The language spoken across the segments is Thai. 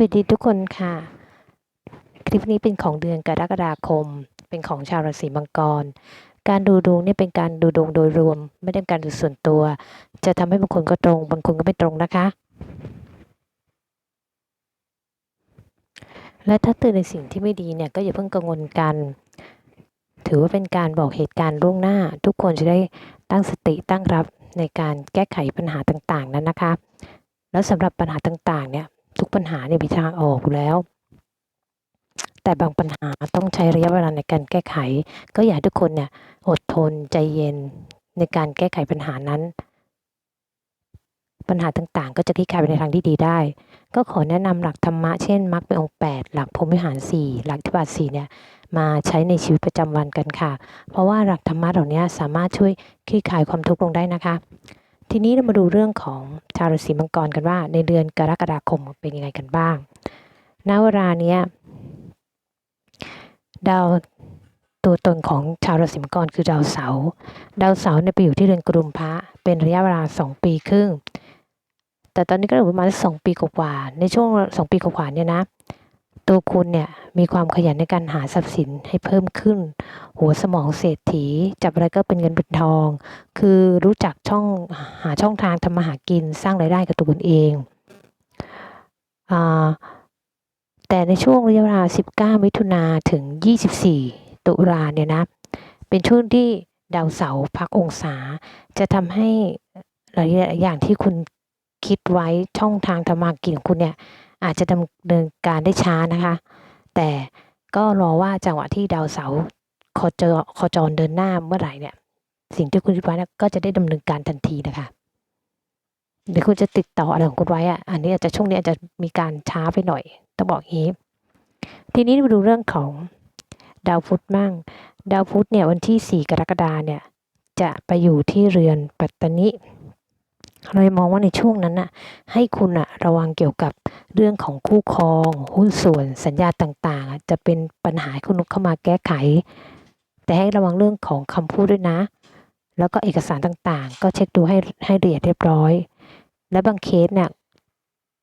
วัสดีทุกคนค่ะ คลิปนี้เป็นของเดือนกรกฎาคม เป็นของชาวราศีมังกร การดูดวงเนี่ยเป็นการดูดวงโดยรวม ไม่ได้เป็นการดูส่วนตัว จะทำให้บางคนก็ตรง บางคนก็ไม่ตรงนะคะ และถ้าเตือนในสิ่งที่ไม่ดีเนี่ยก็อย่าเพิ่งกังวลกัน ถือว่าเป็นการบอกเหตุการณ์ล่วงหน้า ทุกคนจะได้ตั้งสติตั้งรับในการแก้ไขปัญหาต่างๆนั้นนะคะ แล้วสำหรับปัญหาต่างๆเนี่ย ทุกปัญหาเนี่ยมีทางออกอยู่แล้ว แต่บางปัญหาต้องใช้ระยะเวลาในการแก้ไข ก็อยากให้ทุกคนเนี่ยอดทนใจเย็นในการแก้ไขปัญหานั้น ปัญหาต่างๆ ก็จะคลี่คลายไปในทางที่ดีได้ ก็ขอแนะนำหลักธรรมะเช่นมรรคเป็นองค์ 8 หลักพรหมวิหาร 4 หลักทิบาท4เนี่ยมาใช้ในชีวิตประจำวันกันค่ะ เพราะว่าหลักธรรมะเหล่านี้สามารถช่วยคลี่คลายความทุกข์ลงได้นะคะ ทีนี้เรามาดูเรื่องของชาวราศีมังกรกันว่า ในเดือนกรกฎาคมเป็นยังไงกันบ้างณเวลาเนี้ยดาวตัวตนของชาวราศีมังกรคือดาวเสาร์ดาวเสาร์เนี่ยไปอยู่ที่เดือนกรุมภาเป็นระยะเวลา 2 ปีครึ่งแต่ตอนนี้ก็อยู่ประมาณสองปีกว่าในช่วงสองปีกว่าเนี่ยนะ ตัวคุณเนี่ยมีความขยันในการหาทรัพย์สินให้เพิ่มขึ้น หัวสมองเศรษฐี จับอะไรก็เป็นเงินเป็นทอง คือรู้จักช่องหาช่องทางทำมาหากินสร้างรายได้กับตัวคุณเองอแต่ในช่วงระยะเวลา 19 มิถุนาถึง 24 ตุลาเนี่ยนะเป็นช่วงที่ดาวเสาร์พักองศา จะทำให้หลายอย่างที่คุณคิดไว้ช่องทางทำมาหากินของคุณเนี่ย อาจจะดำเนินการได้ช้านะคะ แต่ก็รอว่าจังหวะที่ดาวเสาร์โคจรโคจรเดินหน้าเมื่อไหร่เนี่ย สิ่งที่คุณคิดไว้นะก็จะได้ดำเนินการทันทีนะคะเดี๋ยวคุณจะติดต่ออะไรของคุณไว้อะอันนี้อาจจะช่วงนี้อาจจะมีการช้าไปหน่อยต้องบอกอย่างนี้ ทีนี้มาดูเรื่องของดาวพุธมั่ง ดาวพุธเนี่ยวันที่ 4 กรกฎาเนี่ย จะไปอยู่ที่เรือนปัตตนิ เรามองว่าในช่วงนั้นน่ะให้คุณอะระวังเกี่ยวกับเรื่องของคู่ครอง หุ้นส่วนสัญญาต่างๆ จะเป็นปัญหาคุณนุกเข้ามาแก้ไข แต่ให้ระวังเรื่องของคำพูดด้วยนะ แล้วก็เอกสารต่างๆ ก็เช็คดูให้ให้ละเอียดเรียบร้อย และบางเคสเนี่ย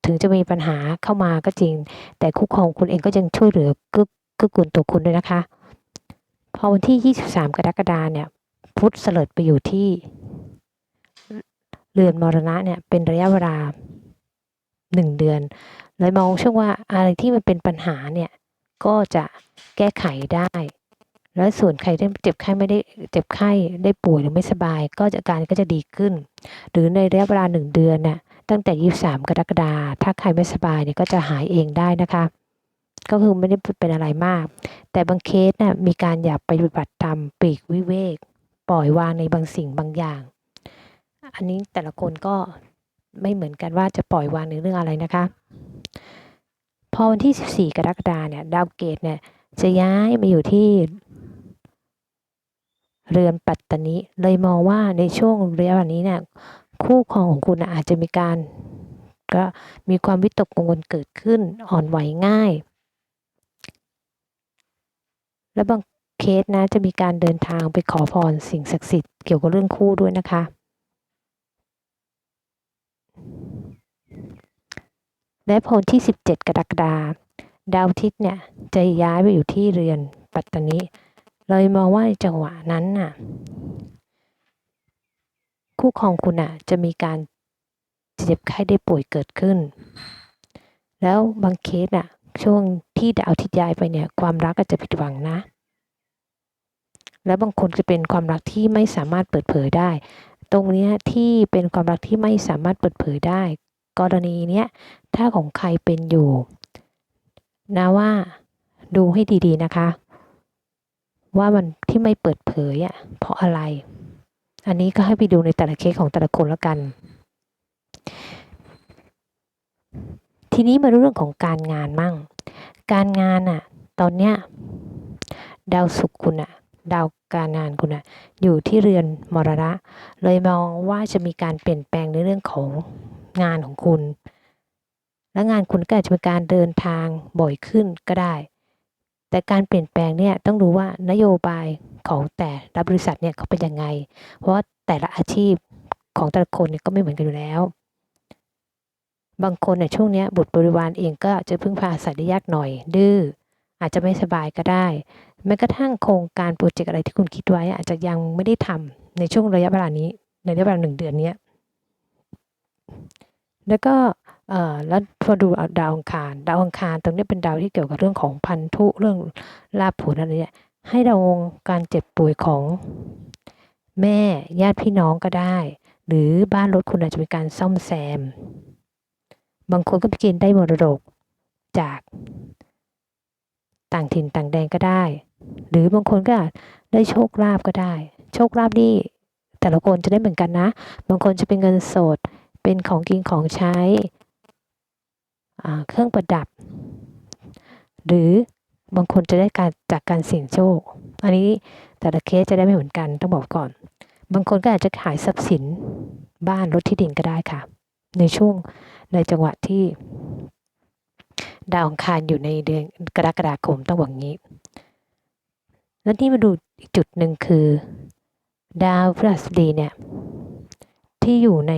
ถึงจะมีปัญหาเข้ามาก็จริง แต่คู่ครองคุณเองก็ยังช่วยเหลือกือกือกูลตัวคุณด้วยนะคะ พอวันที่ 23 กรกฎาเนี่ย พุธเสลิดไปอยู่ที่ เรือนมรณะเนี่ยเป็นระยะเวลาหนึ่งเดือน เลยมองช่วงว่าอะไรที่มันเป็นปัญหาเนี่ยก็จะแก้ไขได้ แล้วส่วนใครที่เจ็บไข้ไม่ได้เจ็บไข้ได้ป่วยหรือไม่สบาย ก็จะการก็จะดีขึ้น หรือในระยะเวลาหนึ่งเดือนน่ะตั้งแต่ 23 กรกฎาคมถ้าใครไม่สบายเนี่ยก็จะหายเองได้นะคะ ก็คือไม่ได้เป็นอะไรมาก แต่บางเคสน่ะมีการอยากไปปฏิบัติธรรมปลีกวิเวก ปล่อยวางในบางสิ่งบางอย่าง อันนี้แต่ละคนก็ไม่เหมือนกันว่าจะปล่อยวางในเรื่องอะไรนะคะ พอวันที่ 14 กรกฎาเนี่ย ดาวเกตเนี่ยจะย้ายมาอยู่ที่ เรือนปัตตานิ เลยมองว่าในช่วงระยะวลานี้เนี่ย คู่ครองของคุณอาจจะมีการ ก็มีความวิตกกังวลเกิดขึ้นอ่อนไหวง่าย และบางเคสนะจะมีการเดินทางไปขอพรสิ่งศักดิ์สิทธิ์เกี่ยวกับเรื่องคู่ด้วยนะคะ และพอวันที่ 17 กรกฎาคมดาวอาทิตย์เนี่ยจะย้ายไปอยู่ที่เรือนปัตตนิเลยมองว่าจังหวะนั้นน่ะ คู่ครองคุณอะจะมีการเจ็บไข้ได้ป่วยเกิดขึ้น แล้วบางเคสอะ ช่วงที่ดาวอาทิตย์ย้ายไปเนี่ย ความรักอาจจะผิดหวังนะ แล้วบางคนจะเป็นความรักที่ไม่สามารถเปิดเผยได้ ตรงนี้ที่เป็นความรักที่ไม่สามารถเปิดเผยได้ กรณีเนี้ยถ้าของใครเป็นอยู่นะว่าดูให้ดีๆนะคะ ว่ามันที่ไม่เปิดเผยอะเพราะอะไร อันนี้ก็ให้ไปดูในแต่ละเคสของแต่ละคนแล้วกัน ทีนี้มาดูเรื่องของการงานมั่ง การงานอะ ตอนเนี้ยดาวศุกร์คุณอะดาวการงานคุณอะอยู่ที่เรือนมรณะ เลยมองว่าจะมีการเปลี่ยนแปลงในเรื่องของ งานของคุณ และงานคุณก็อาจจะมีการเดินทางบ่อยขึ้นก็ได้ แต่การเปลี่ยนแปลงเนี่ยต้องรู้ว่านโยบายของแต่ละบริษัทเนี่ยเขาเป็นยังไง เพราะว่าแต่ละอาชีพของแต่ละคนเนี่ยก็ไม่เหมือนกันอยู่แล้ว บางคนเนี่ยช่วงนี้บุตรบริวารเองก็จะพึ่งพาอาศัยได้ยากหน่อย ดื้ออาจจะไม่สบายก็ได้แม้กระทั่งโครงการโปรเจกต์อะไรที่คุณคิดไว้ อาจจะยังไม่ได้ทำในช่วงระยะเวลานี้ในระยะเวลาหนึ่งเดือนเนี้ย แล้วก็แล้วพอดูดาวอังคาร ดาวอังคารตรงนี้เป็นดาวที่เกี่ยวกับเรื่องของพันธุเรื่องลาภผลอะไรเนี่ยให้เราการเจ็บป่วยของแม่ญาติพี่น้องก็ได้ หรือบ้านรถคุณอาจจะมีการซ่อมแซม บางคนก็ไปกินได้มรดกจากต่างถิ่นต่างแดนก็ได้ หรือบางคนก็ได้โชคลาภก็ได้ โชคลาภนี่แต่ละคนจะได้เหมือนกันนะ บางคนจะเป็นเงินสด เป็นของกินของใช้เครื่องประดับ หรือบางคนจะได้การจากการเสี่ยงโชค อันนี้แต่ละเคสจะได้ไม่เหมือนกันต้องบอกก่อน บางคนก็อาจจะขายทรัพย์สินบ้านรถที่ดินก็ได้ค่ะ ในช่วงในจังหวะที่ ดาวอังคารอยู่ในเดือนกรกฎาคมต้องบอกงี้ แล้วนี่มาดูอีกจุดหนึ่งคือ ดาวพฤหัสบดีเนี่ย ที่อยู่ใน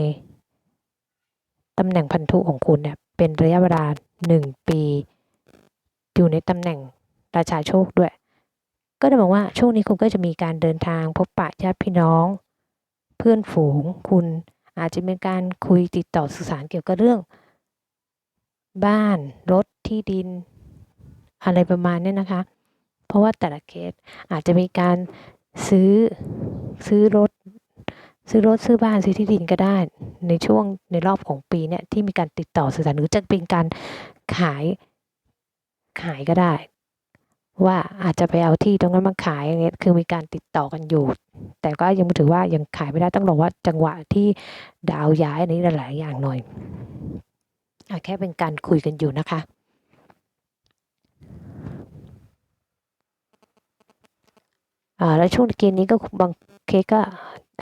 ตำแหน่งพันธุของคุณเนี่ยเป็นระยะเวลาหนึ่งปี อยู่ในตำแหน่งราชาโชคด้วย ก็จะบอกว่าช่วงนี้คุณก็จะมีการเดินทางพบปะญาติพี่น้อง เพื่อนฝูงคุณอาจจะมีการคุยติดต่อสื่อสารเกี่ยวกับเรื่อง บ้านรถที่ดิน อะไรประมาณนี้นะคะ เพราะว่าแต่ละเคสอาจจะมีการซื้อซื้อรถ ซื้อรถซื้อบ้านซื้อที่ดินก็ได้ ในช่วงในรอบของปีเนี่ยที่มีการติดต่อสื่อสารหรือจะเป็นการขายขายก็ได้ ว่าอาจจะไปเอาที่ตรงนั้นมาขายอย่างเงี้ยคือมีการติดต่อกันอยู่ แต่ก็ยังถือว่ายังขายไม่ได้ต้องรอว่าจังหวะที่ดาวย้ายอันนี้หลายๆอย่างหน่อยอแค่เป็นการคุยกันอยู่นะคะอ่าแล้วช่วงเกณฑ์นี้ก็บางเคสก็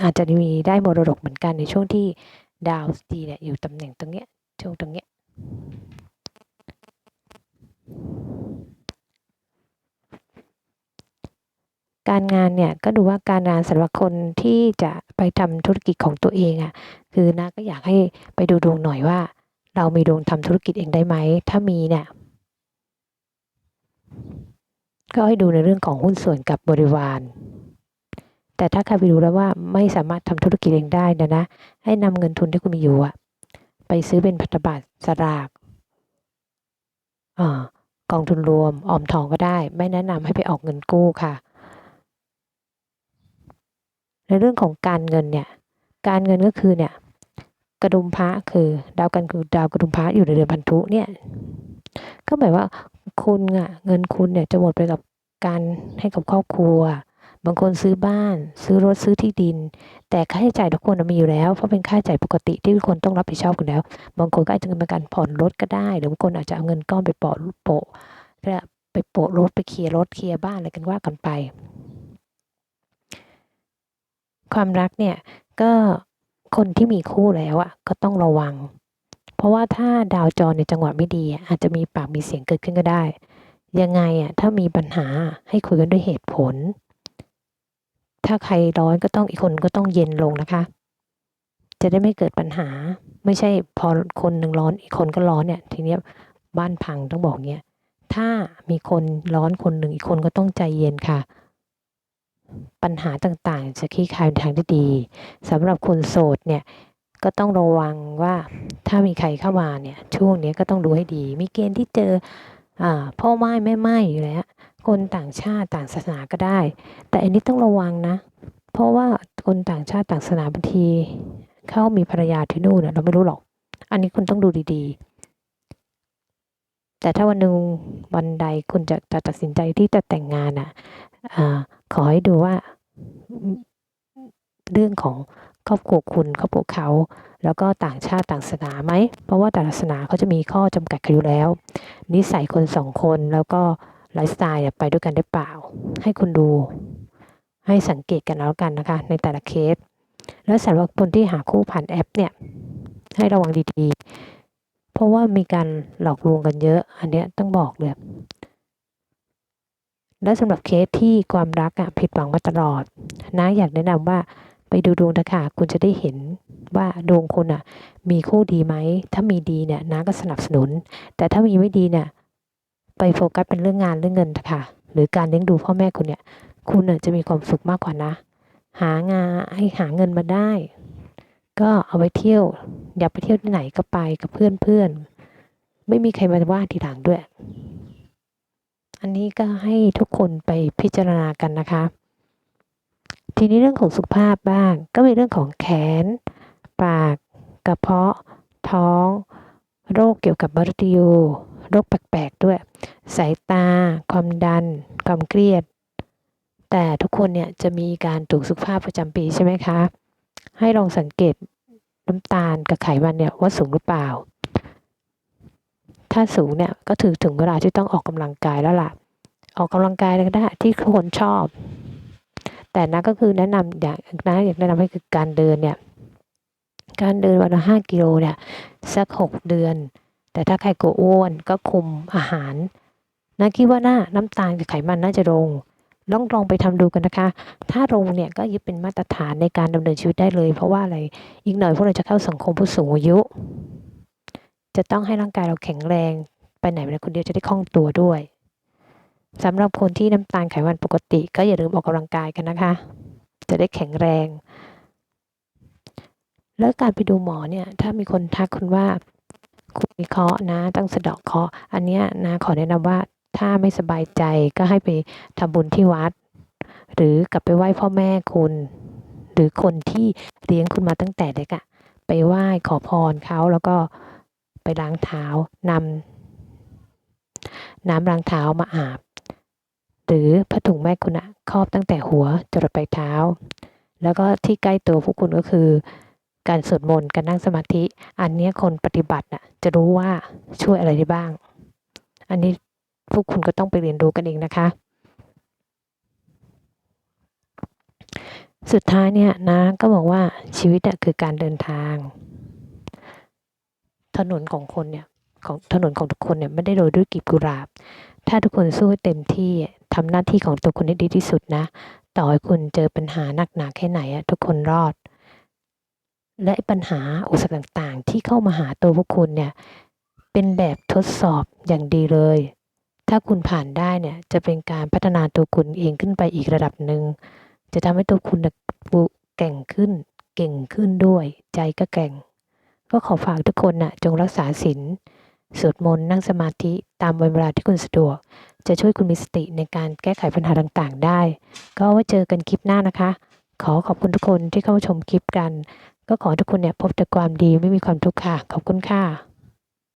อาจจะมีได้มรดกเหมือนกันในช่วงที่ดาวดีเนี่ยอยู่ตำแหน่งตรงเนี้ยช่วงตรงเนี้ยการงานเนี่ยก็ดูว่าการงานสำหรับคนที่จะไปทำธุรกิจของตัวเองอะ่ะคือนะก็อยากให้ไปดูดวงหน่อยว่า เรามีดวงทำธุรกิจเองได้ไหมถ้ามีเนี่ยก็ให้ดูในเรื่องของหุ้นส่วนกับบริวาร แต่ถ้าใครไปดูแล้วว่าไม่สามารถทำธุรกิจเองได้นะนะ ให้นำเงินทุนที่คุณมีอยู่อะไปซื้อเป็นพันธบัตรสลากอกองทุนรวมออมทองก็ได้ ไม่แนะนำให้ไปออกเงินกู้ค่ะ ในเรื่องของการเงินเนี่ย การเงินก็คือเนี่ย กระดุมพระคือดาวกันคือดาวกระดุมพระอยู่ในเดือนพันธุเนี่ยก็หมายว่าคุณอะเงินคุณเนี่ยจะหมดไปกับการให้กับครอบครัว บางคนซื้อบ้าน ซื้อรถซื้อที่ดิน แต่ค่าใช้จ่ายทุกคนมีอยู่แล้ว เพราะเป็นค่าใช้จ่ายปกติที่ทุกคนต้องรับผิดชอบกันแล้ว บางคนก็อาจจะเป็นการผ่อนรถก็ได้ หรือบางคนอาจจะเอาเงินก้อนไปโปะโปะไปโปะรถไปเคลียร์รถเคลียร์บ้านอะไรกันว่ากันไป ความรักเนี่ยก็คนที่มีคู่แล้วอะก็ต้องระวัง เพราะว่าถ้าดาวจรในจังหวะไม่ดีอะอาจจะมีปากมีเสียงเกิดขึ้นก็ได้ ยังไงอะถ้ามีปัญหาให้คุยกันด้วยเหตุผล ถ้าใครร้อนก็ต้องอีกคนก็ต้องเย็นลงนะคะ จะได้ไม่เกิดปัญหา ไม่ใช่พอคนหนึ่งร้อนอีกคนก็ร้อนเนี่ย ทีเนี้ยบ้านพังต้องบอกเนี้ยถ้ามีคนร้อนคนหนึ่งอีกคนก็ต้องใจเย็นค่ะ ปัญหาต่างๆ จะคลี่คลายทางที่ดีสำหรับคนโสดเนี่ยก็ต้องระวังว่าถ้ามีใครเข้ามาเนี่ยช่วงนี้ก็ต้องดูให้ดี มีเกณฑ์ที่เจออ่าพ่อไม้แม่ไม้อยู่แล้ว คนต่างชาติต่างศาสนาก็ได้ แต่อันนี้ต้องระวังนะ เพราะว่าคนต่างชาติต่างศาสนาบางทีเขามีภรรยาที่นู่นเราไม่รู้หรอก อันนี้คุณต้องดูดีๆ แต่ถ้าวันหนึ่งวันใดคุณจะจะตัดสินใจที่จะแต่งงานอะอ่าขอให้ดูว่าเรื่องของครอบครัวคุณครอบครัวเขา แล้วก็ต่างชาติต่างศาสนาไหม เพราะว่าแต่ละศาสนาเขาจะมีข้อจำกัดกันอยู่แล้ว นิสัยคนสองคนแล้วก็ ไลฟ์สไตล์เนี่ยไปด้วยกันได้เปล่า ให้คุณดูให้สังเกตกันแล้วกันนะคะ ในแต่ละเคส แล้วสำหรับคนที่หาคู่ผ่านแอปเนี่ย ให้ระวังดีๆ เพราะว่ามีการหลอกลวงกันเยอะ อันเนี้ยต้องบอกเลย และสำหรับเคสที่ความรักอะผิดหวังมาตลอดนะอยากแนะนำว่าไปดูดวงเถอะค่ะคุณจะได้เห็นว่าดวงคุณอะมีคู่ดีไหม ถ้ามีดีเนี่ยน้าก็สนับสนุน แต่ถ้ามีไม่ดีเนี่ย ไปโฟกัสเป็นเรื่องงานเรื่องเงินค่ะ หรือการเลี้ยงดูพ่อแม่คุณเนี่ย คุณจะมีความสุขมากกว่านะ หางานให้หาเงินมาได้ ก็เอาไปเที่ยว อยากไปเที่ยวที่ไหนก็ไปกับเพื่อนเพื่อนๆไม่มีใครมาว่าทีหลังด้วย อันนี้ก็ให้ทุกคนไปพิจารณากันนะคะ ทีนี้เรื่องของสุขภาพบ้าง ก็มีเรื่องของแขน ปาก กระเพาะ ท้อง โรคเกี่ยวกับมฤตยูโโรคแปลกๆด้วย สายตา ความดัน ความเครียด แต่ทุกคนเนี่ยจะมีการตรวจสุขภาพประจำปีใช่ไหมคะ ให้ลองสังเกตน้ำตาลกับไขมันเนี่ยว่าสูงหรือเปล่า ถ้าสูงเนี่ยก็ถือถึงเวลาที่ต้องออกกำลังกายแล้วล่ะ ออกกำลังกายก็ได้ที่คนชอบ แต่นะก็คือแนะนำอย่างนะอยากแนะนำให้คือการเดินเนี่ยการเดินวันละห้ากิโลเนี่ยสักหกเดือน แต่ถ้าใครกลัวอ้วนก็คุมอาหารนะคิดว่าน่าน้ำตาลกับไขมันน่าจะลงลองลองไปทำดูกันนะคะ ถ้าลงเนี่ยก็ยึดเป็นมาตรฐานในการดำเนินชีวิตได้เลย เพราะว่าอะไร อีกหน่อยพวกเราจะเข้าสังคมผู้สูงอายุ จะต้องให้ร่างกายเราแข็งแรง ไปไหนมาไหนคนเดียวจะได้คล่องตัวด้วยสำหรับคนที่น้ำตาลไขมันปกติ ก็อย่าลืมออกกำลังกายกันนะคะ จะได้แข็งแรง แล้วการไปดูหมอเนี่ย ถ้ามีคนทักคุณว่า คุณมีเคาะนะต้องสะดาะเคาะอันเนี้ยนะขอแนะนำว่าถ้าไม่สบายใจก็ให้ไปทำบุญที่วัด หรือกลับไปไหว้พ่อแม่คุณ หรือคนที่เลี้ยงคุณมาตั้งแต่เด็กอะไปไหว้ขอพรเขาแล้วก็ไปล้างเท้านำน้ำล้างเท้ามาอาบ หรือผ้าถุงแม่คุณอะครอบตั้งแต่หัวจรดปลายเท้า แล้วก็ที่ใกล้ตัวพวกคุณก็คือ การสวดมนต์การนั่งสมาธิ อันนี้คนปฏิบัติน่ะจะรู้ว่าช่วยอะไรได้บ้าง อันนี้พวกคุณก็ต้องไปเรียนรู้กันเองนะคะ สุดท้ายเนี่ยนะก็บอกว่าชีวิตอะคือการเดินทาง ถนนของคนเนี่ยของถนนของทุกคนเนี่ยไม่ได้โรยด้วยกีบกุหลาบ ถ้าทุกคนสู้ให้เต็มที่ทำหน้าที่ของตัวคุณให้ดีที่สุดนะ ต่อให้คุณเจอปัญหาหนักหนาแค่ไหนอะทุกคนรอด และปัญหาอุปสรรคต่างๆ ที่เข้ามาหาตัวพวกคุณเนี่ย เป็นแบบทดสอบอย่างดีเลย ถ้าคุณผ่านได้เนี่ย จะเป็นการพัฒนาตัวคุณเองขึ้นไปอีกระดับหนึ่ง จะทำให้ตัวคุณแก่งขึ้น เก่งขึ้นด้วย ใจก็แก่ง ก็ขอฝากทุกคนน่ะจงรักษาศีล สวดมนต์ นั่งสมาธิ ตามเวลาที่คุณสะดวก จะช่วยคุณมีสติในการแก้ไขปัญหาต่างๆ ได้ ก็ไว้เจอกันคลิปหน้านะคะ ขอขอบคุณทุกคนที่เข้ามาชมคลิปกัน ก็ขอทุกคนเนี่ยพบแต่ความดีไม่มีความทุกข์ค่ะ ขอบคุณค่ะ